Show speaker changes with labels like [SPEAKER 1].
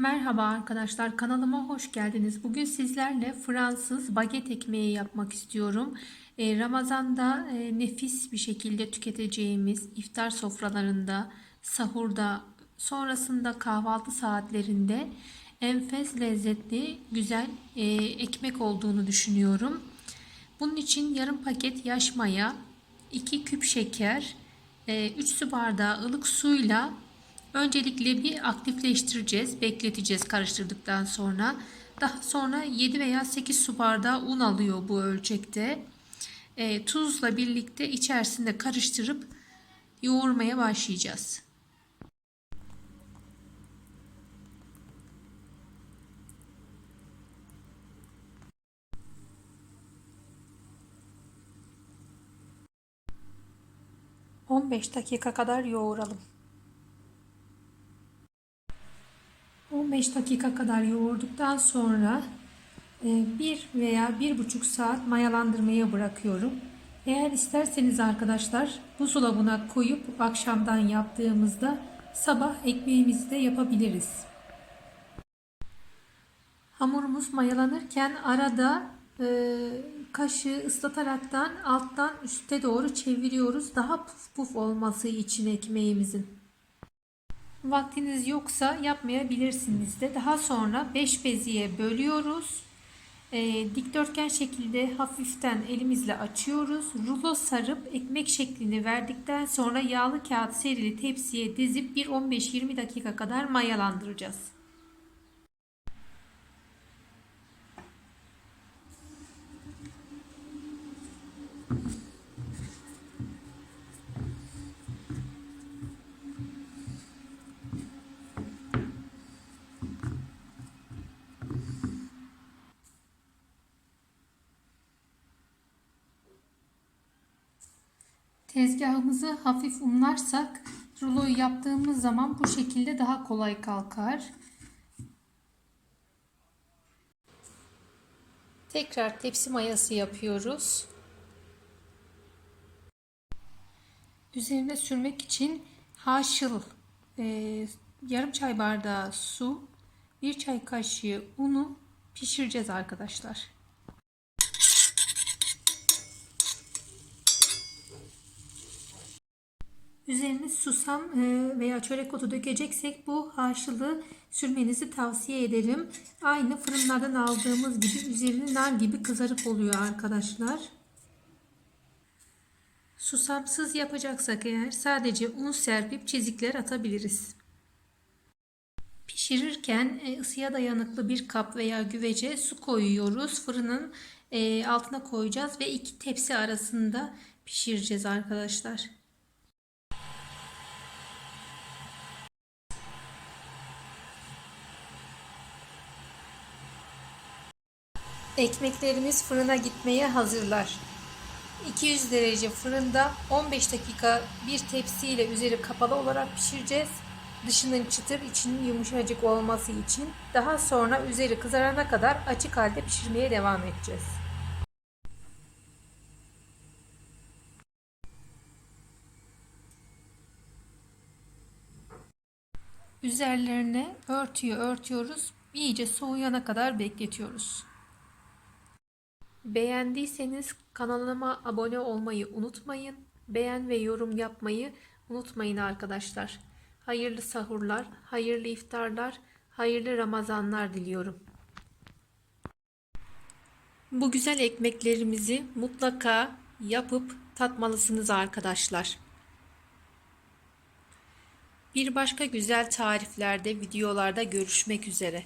[SPEAKER 1] Merhaba arkadaşlar kanalıma hoş geldiniz. Bugün sizlerle Fransız baget ekmeği yapmak istiyorum. Ee, Ramazan'da e, nefis bir şekilde tüketeceğimiz iftar sofralarında, sahurda, sonrasında kahvaltı saatlerinde enfes lezzetli, güzel e, ekmek olduğunu düşünüyorum. Bunun için yarım paket yaş maya, 2 küp şeker, 3 su bardağı ılık suyla Öncelikle bir aktifleştireceğiz, bekleteceğiz karıştırdıktan sonra. Daha sonra 7 veya 8 su bardağı un alıyor bu ölçekte. E, tuzla birlikte içerisinde karıştırıp yoğurmaya başlayacağız. ...15 dakika kadar yoğuralım. 15 dakika kadar yoğurduktan sonra e, bir veya bir buçuk saat mayalandırmaya bırakıyorum. Eğer isterseniz arkadaşlar buzdolabına koyup akşamdan yaptığımızda sabah ekmeğimizi de yapabiliriz. Hamurumuz mayalanırken arada e, kaşığı ıslataraktan alttan üste doğru çeviriyoruz. Daha puf puf olması için ekmeğimizin. Vaktiniz yoksa yapmayabilirsiniz de. Daha sonra 5 beziye bölüyoruz. E, dikdörtgen şekilde hafiften elimizle açıyoruz. Rulo sarıp ekmek şeklini verdikten sonra yağlı kağıt serili tepsiye dizip bir 15-20 dakika kadar mayalandıracağız. Tezgahımızı hafif unlarsak ruloyu yaptığımız zaman bu şekilde daha kolay kalkar. Tekrar tepsi mayası yapıyoruz. Üzerine sürmek için haşıl e, yarım çay bardağı su, bir çay kaşığı unu pişireceğiz arkadaşlar. Üzerine susam e, veya çörek otu dökeceksek bu haşlı sürmenizi tavsiye ederim. Aynı fırınlardan aldığımız gibi üzerini nar gibi kızarıp oluyor arkadaşlar. Susamsız yapacaksak eğer sadece un serpip çizikler atabiliriz. Pişirirken e, ısıya dayanıklı bir kap veya güvece su koyuyoruz. Fırının e, altına koyacağız ve iki tepsi arasında pişireceğiz arkadaşlar. Ekmeklerimiz fırına gitmeye hazırlar. 200 derece fırında 15 dakika bir tepsiyle üzeri kapalı olarak pişireceğiz. Dışının çıtır, içinin yumuşacık olması için. Daha sonra üzeri kızarana kadar açık halde pişirmeye devam edeceğiz. Üzerlerine örtüyü örtüyoruz. İyice soğuyana kadar bekletiyoruz. Beğendiyseniz kanalıma abone olmayı unutmayın. Beğen ve yorum yapmayı unutmayın arkadaşlar. Hayırlı sahurlar, hayırlı iftarlar, hayırlı Ramazanlar diliyorum. Bu güzel ekmeklerimizi mutlaka yapıp tatmalısınız arkadaşlar. Bir başka güzel tariflerde, videolarda görüşmek üzere.